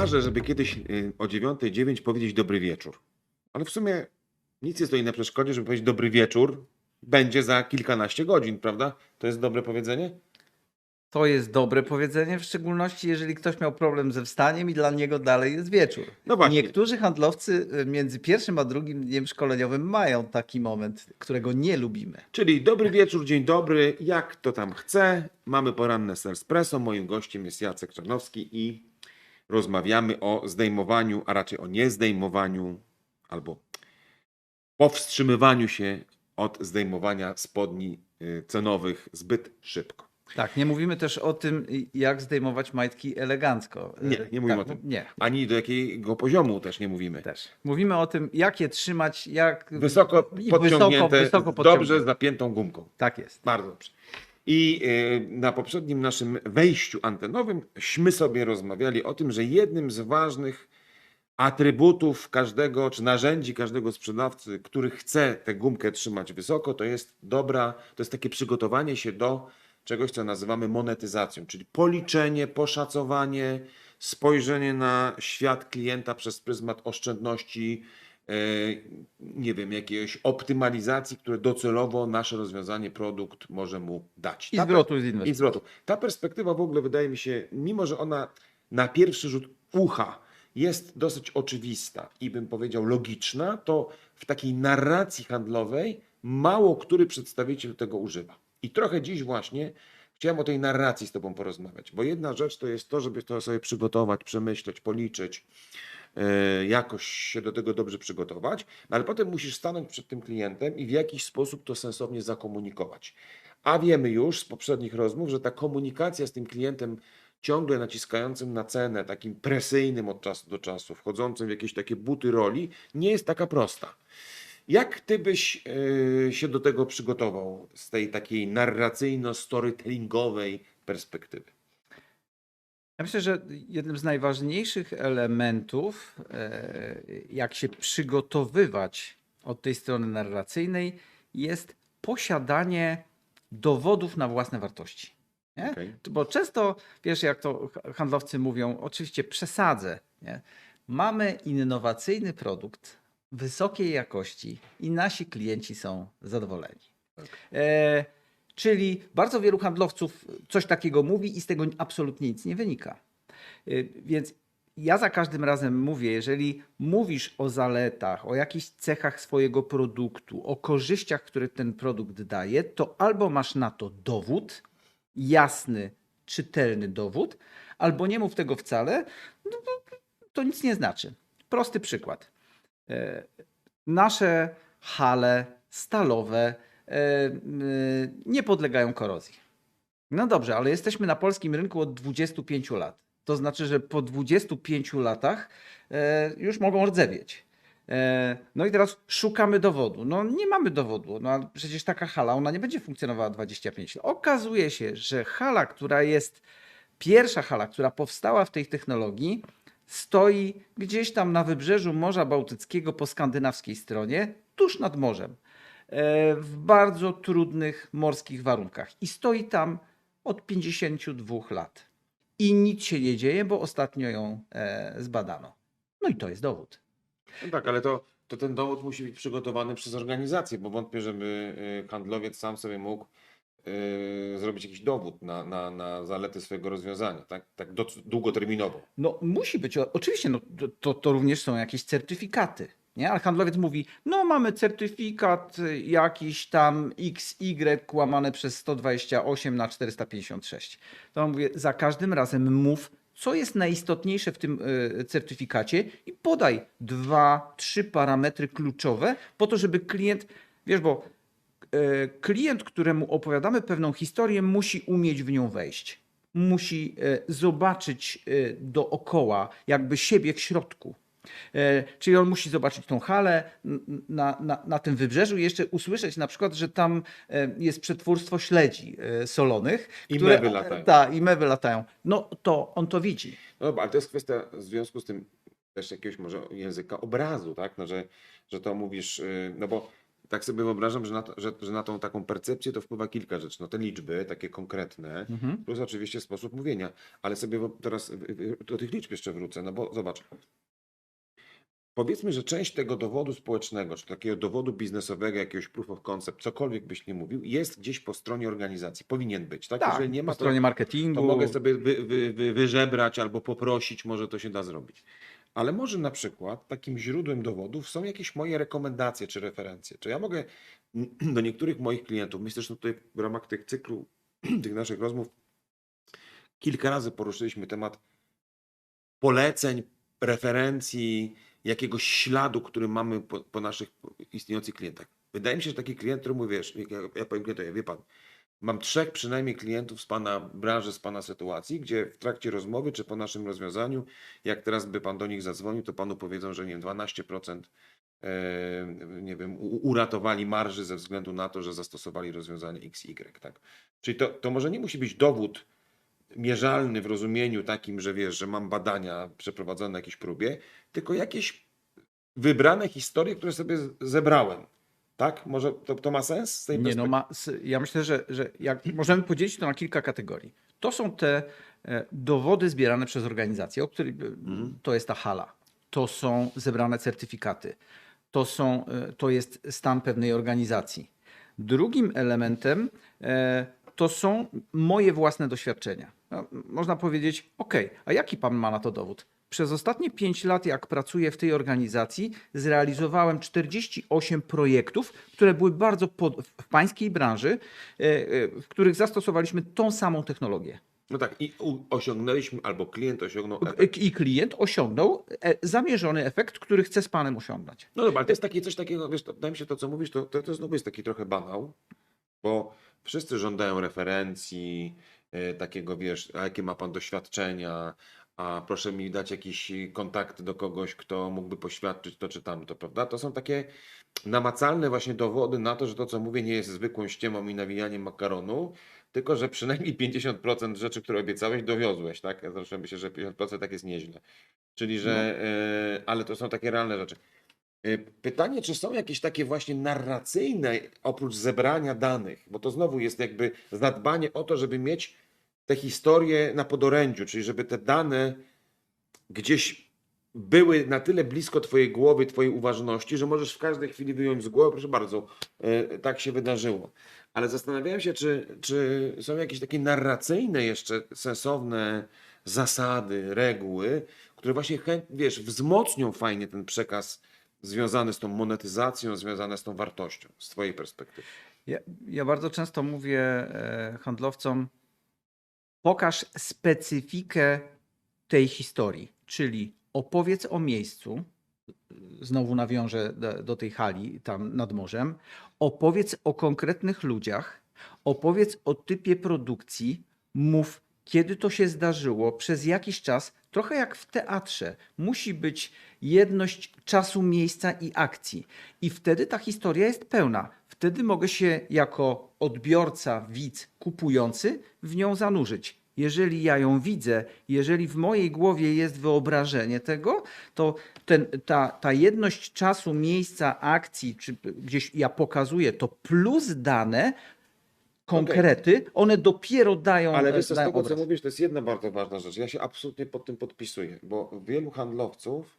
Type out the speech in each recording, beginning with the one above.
Marzę, żeby kiedyś y, o 9.09 powiedzieć dobry wieczór. Ale w sumie nic nie stoi na przeszkodzie, żeby powiedzieć dobry wieczór. Będzie za kilkanaście godzin, prawda? To jest dobre powiedzenie? To jest dobre powiedzenie, w szczególności jeżeli ktoś miał problem ze wstaniem i dla niego dalej jest wieczór. No właśnie. Niektórzy handlowcy y, między pierwszym a drugim dniem szkoleniowym mają taki moment, którego nie lubimy. Czyli dobry wieczór, dzień dobry, jak to tam chce. Mamy poranne espresso. Moim gościem jest Jacek Czarnowski i rozmawiamy o zdejmowaniu, a raczej o niezdejmowaniu albo powstrzymywaniu się od zdejmowania spodni y, cenowych zbyt szybko. Tak, nie mówimy też o tym, jak zdejmować majtki elegancko. Nie, Y, nie mówimy tak, o tym. Nie, Ani do jakiego poziomu też nie mówimy. też. Mówimy o tym, jak je trzymać, jak... Wysoko podciągnięte, wysoko dobrze podciągnięte. z napiętą gumką. Tak jest. Bardzo dobrze. I y, na poprzednim naszym wejściu antenowym śmy sobie rozmawiali o tym, że jednym z ważnych atrybutów każdego, czy narzędzi każdego sprzedawcy, który chce tę gumkę trzymać wysoko, to jest dobra, to jest takie przygotowanie się do czegoś, co nazywamy monetyzacją, czyli policzenie, poszacowanie, spojrzenie na świat klienta przez pryzmat oszczędności, nie wiem, jakiejś optymalizacji, które docelowo nasze rozwiązanie, produkt może mu dać. I Ta zwrotu z i inwestycji. zwrotu. Ta perspektywa w ogóle wydaje mi się, mimo że ona na pierwszy rzut ucha jest dosyć oczywista i bym powiedział logiczna, to w takiej narracji handlowej mało który przedstawiciel tego używa. I trochę dziś właśnie chciałem o tej narracji z Tobą porozmawiać, bo jedna rzecz to jest to, żeby to sobie przygotować, przemyśleć, policzyć, e, jakoś się do tego dobrze przygotować, no ale potem musisz stanąć przed tym klientem i w jakiś sposób to sensownie zakomunikować. A wiemy już z poprzednich rozmów, że ta komunikacja z tym klientem ciągle naciskającym na cenę, takim presyjnym od czasu do czasu, wchodzącym w jakieś takie buty roli, nie jest taka prosta. Jak ty byś e, się do tego przygotował z tej takiej narracyjno-storytellingowej perspektywy? Ja myślę, że jednym z najważniejszych elementów, e, jak się przygotowywać od tej strony narracyjnej, jest posiadanie dowodów na własne wartości. Okej. Bo często, wiesz, jak to handlowcy mówią, oczywiście przesadzę. Nie? Mamy innowacyjny produkt wysokiej jakości i nasi klienci są zadowoleni. E, czyli bardzo wielu handlowców coś takiego mówi i z tego absolutnie nic nie wynika. Y, Więc ja za każdym razem mówię, jeżeli mówisz o zaletach, o jakichś cechach swojego produktu, o korzyściach, które ten produkt daje, to albo masz na to dowód, jasny, czytelny dowód, albo nie mów tego wcale, no to nic nie znaczy. Prosty przykład. E, Nasze hale stalowe nie podlegają korozji. No dobrze, ale jesteśmy na polskim rynku od 25 lat. To znaczy, że po 25 latach e, już mogą rdzewieć. E, no i teraz szukamy dowodu. No nie mamy dowodu. No przecież taka hala, ona nie będzie funkcjonowała 25 lat. Okazuje się, że hala, która jest pierwsza hala, która powstała w tej technologii, stoi gdzieś tam na wybrzeżu Morza Bałtyckiego po skandynawskiej stronie, tuż nad morzem, e, w bardzo trudnych morskich warunkach. I stoi tam od 52 lat. I nic się nie dzieje, bo ostatnio ją e, zbadano. No i to jest dowód. No tak, ale to, to ten dowód musi być przygotowany przez organizację, bo wątpię, żeby y, handlowiec sam sobie mógł zrobić jakiś dowód na, na, na zalety swojego rozwiązania, tak, tak do, długoterminowo. No musi być, oczywiście, no, to, to również są jakieś certyfikaty. Nie? Ale handlowiec mówi, no mamy certyfikat jakiś tam XY łamane przez 128 na 456. To mówię, za każdym razem mów, co jest najistotniejsze w tym y, certyfikacie i podaj dwa, trzy parametry kluczowe po to, żeby klient, wiesz, bo e, klient, któremu opowiadamy pewną historię, musi umieć w nią wejść. Musi e, zobaczyć e, dookoła, jakby siebie w środku. E, Czyli on musi zobaczyć tą halę na, na, na tym wybrzeżu i jeszcze usłyszeć na przykład, że tam e, jest przetwórstwo śledzi e, solonych. I mewy latają. Tak, i mewy latają. No to on to widzi. No dobra, ale to jest kwestia w związku z tym też jakiegoś może języka obrazu, tak, no, że, że to mówisz, y, no bo tak sobie wyobrażam, że na, to, że, że na tą taką percepcję to wpływa kilka rzeczy. No te liczby, takie konkretne, Mhm. plus oczywiście sposób mówienia. Ale sobie teraz do tych liczb jeszcze wrócę, no bo zobacz. Powiedzmy, że część tego dowodu społecznego, czy takiego dowodu biznesowego, jakiegoś proof of concept, cokolwiek byś nie mówił, jest gdzieś po stronie organizacji. Powinien być, tak? Tak, Jeżeli nie ma, po stronie to, marketingu. to mogę sobie wy, wy, wy, wyżebrać albo poprosić, może to się da zrobić. Ale może na przykład takim źródłem dowodów są jakieś moje rekomendacje czy referencje. Czy ja mogę do niektórych moich klientów, myślę, że tutaj w ramach tych cyklu, tych naszych rozmów, kilka razy poruszyliśmy temat poleceń, referencji, jakiegoś śladu, który mamy po, po naszych istniejących klientach. Wydaje mi się, że taki klient, który mówi, wiesz, ja, ja powiem klientowi, wie pan, mam trzech przynajmniej klientów z pana branży, z pana sytuacji, gdzie w trakcie rozmowy czy po naszym rozwiązaniu, jak teraz by pan do nich zadzwonił, to panu powiedzą, że nie wiem, 12% e, nie wiem, uratowali marży ze względu na to, że zastosowali rozwiązanie XY, tak? Czyli to, to może nie musi być dowód mierzalny w rozumieniu takim, że wiesz, że mam badania przeprowadzone na jakiejś próbie, tylko jakieś wybrane historie, które sobie zebrałem. Tak? Może to, to ma sens z tej Nie, no ma, ja myślę, że, że jak możemy podzielić to na kilka kategorii. To są te e, dowody zbierane przez organizacje, o których e, Mhm. to jest ta hala. To są zebrane certyfikaty. To, są, e, to jest stan pewnej organizacji. Drugim elementem e, to są moje własne doświadczenia. No, można powiedzieć, OK, a jaki pan ma na to dowód? Przez ostatnie 5 lat, jak pracuję w tej organizacji, zrealizowałem 48 projektów, które były bardzo pod, w pańskiej branży, e, e, w których zastosowaliśmy tą samą technologię. No tak, i osiągnęliśmy, albo klient osiągnął efekt. I klient osiągnął e, zamierzony efekt, który chce z panem osiągnąć. No dobra, ale to jest takie coś takiego, wiesz, to, wydaje mi się to, co mówisz, to, to, to znowu jest taki trochę banał, bo wszyscy żądają referencji, e, takiego, wiesz, a jakie ma pan doświadczenia, a proszę mi dać jakiś kontakt do kogoś, kto mógłby poświadczyć to czy tamto, prawda? To są takie namacalne właśnie dowody na to, że to, co mówię, nie jest zwykłą ściemą i nawijaniem makaronu, tylko że przynajmniej 50% rzeczy, które obiecałeś, dowiozłeś, tak? Zresztą myślę, że 50% tak jest nieźle. Czyli, że, e, ale to są takie realne rzeczy. E, Pytanie, czy są jakieś takie właśnie narracyjne, oprócz zebrania danych, bo to znowu jest jakby zadbanie o to, żeby mieć te historie na podorędziu, czyli żeby te dane gdzieś były na tyle blisko Twojej głowy, Twojej uważności, że możesz w każdej chwili wyjąć z głowy, proszę bardzo, e, tak się wydarzyło. Ale zastanawiałem się, czy, czy są jakieś takie narracyjne jeszcze sensowne zasady, reguły, które właśnie wiesz, wzmocnią fajnie ten przekaz związany z tą monetyzacją, związany z tą wartością, z Twojej perspektywy. Ja, ja bardzo często mówię e, handlowcom, pokaż specyfikę tej historii, czyli opowiedz o miejscu, znowu nawiążę do, do tej hali tam nad morzem, opowiedz o konkretnych ludziach, opowiedz o typie produkcji, mów kiedy to się zdarzyło, przez jakiś czas, trochę jak w teatrze. Musi być jedność czasu, miejsca i akcji. I wtedy ta historia jest pełna. Wtedy mogę się jako odbiorca, widz, kupujący w nią zanurzyć. Jeżeli ja ją widzę, jeżeli w mojej głowie jest wyobrażenie tego, to ten, ta, ta jedność czasu, miejsca, akcji, czy gdzieś ja pokazuję to plus dane, konkrety, one dopiero dają. Ale wiesz, co, z dają tego co obraz. mówisz, to jest jedna bardzo ważna rzecz. Ja się absolutnie pod tym podpisuję, bo wielu handlowców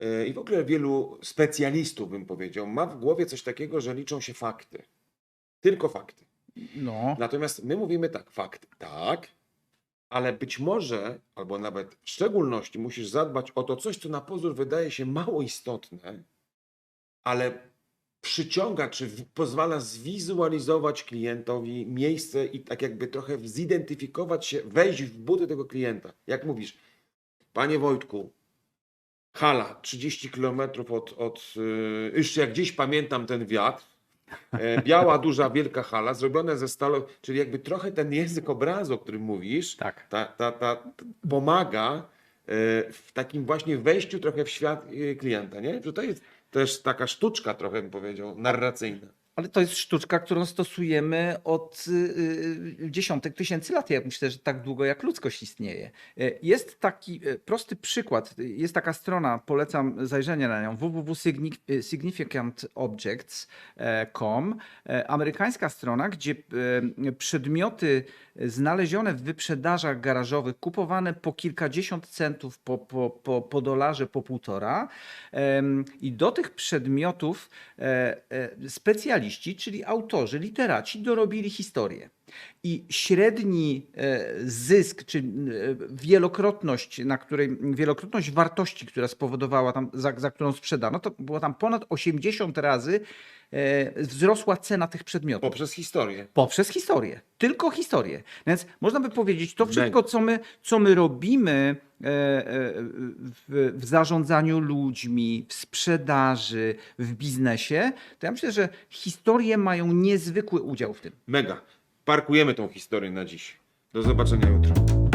yy, i w ogóle wielu specjalistów, bym powiedział, ma w głowie coś takiego, że liczą się fakty. Tylko fakty. No, Natomiast my mówimy tak, fakty, tak, ale być może, albo nawet w szczególności musisz zadbać o to coś, co na pozór wydaje się mało istotne, ale przyciąga, czy pozwala zwizualizować klientowi miejsce i tak jakby trochę zidentyfikować się, wejść w buty tego klienta. Jak mówisz, panie Wojtku, hala 30 km od, od yy, już jak gdzieś pamiętam ten wiatr, e, biała, duża, wielka hala, zrobione ze stalą, czyli jakby trochę ten język obrazu, o którym mówisz, tak. ta, ta, ta pomaga w takim właśnie wejściu trochę w świat e, klienta, nie? Że to jest też taka sztuczka trochę bym powiedział, narracyjna. Ale to jest sztuczka, którą stosujemy od y, y, dziesiątek tysięcy lat. Ja myślę, że tak długo jak ludzkość istnieje. Y, Jest taki y, prosty przykład. Jest taka strona, polecam zajrzenie na nią, www.significantobjects.com. E, Amerykańska strona, gdzie e, przedmioty znalezione w wyprzedażach garażowych, kupowane po kilkadziesiąt centów, po, po, po, po dolarze, po półtora. I do tych przedmiotów e, e, specjaliści, czyli autorzy, literaci, dorobili historię. I średni e, zysk, czy e, wielokrotność, na której, wielokrotność wartości, która spowodowała tam, za, za którą sprzedano, to było tam ponad 80 razy e, wzrosła cena tych przedmiotów. Poprzez historię. Poprzez historię. Tylko historię. Więc można by powiedzieć, to wszystko, co my, co my robimy w, w zarządzaniu ludźmi, w sprzedaży, w biznesie, to ja myślę, że historie mają niezwykły udział w tym. Mega. Parkujemy tą historię na dziś. Do zobaczenia jutro.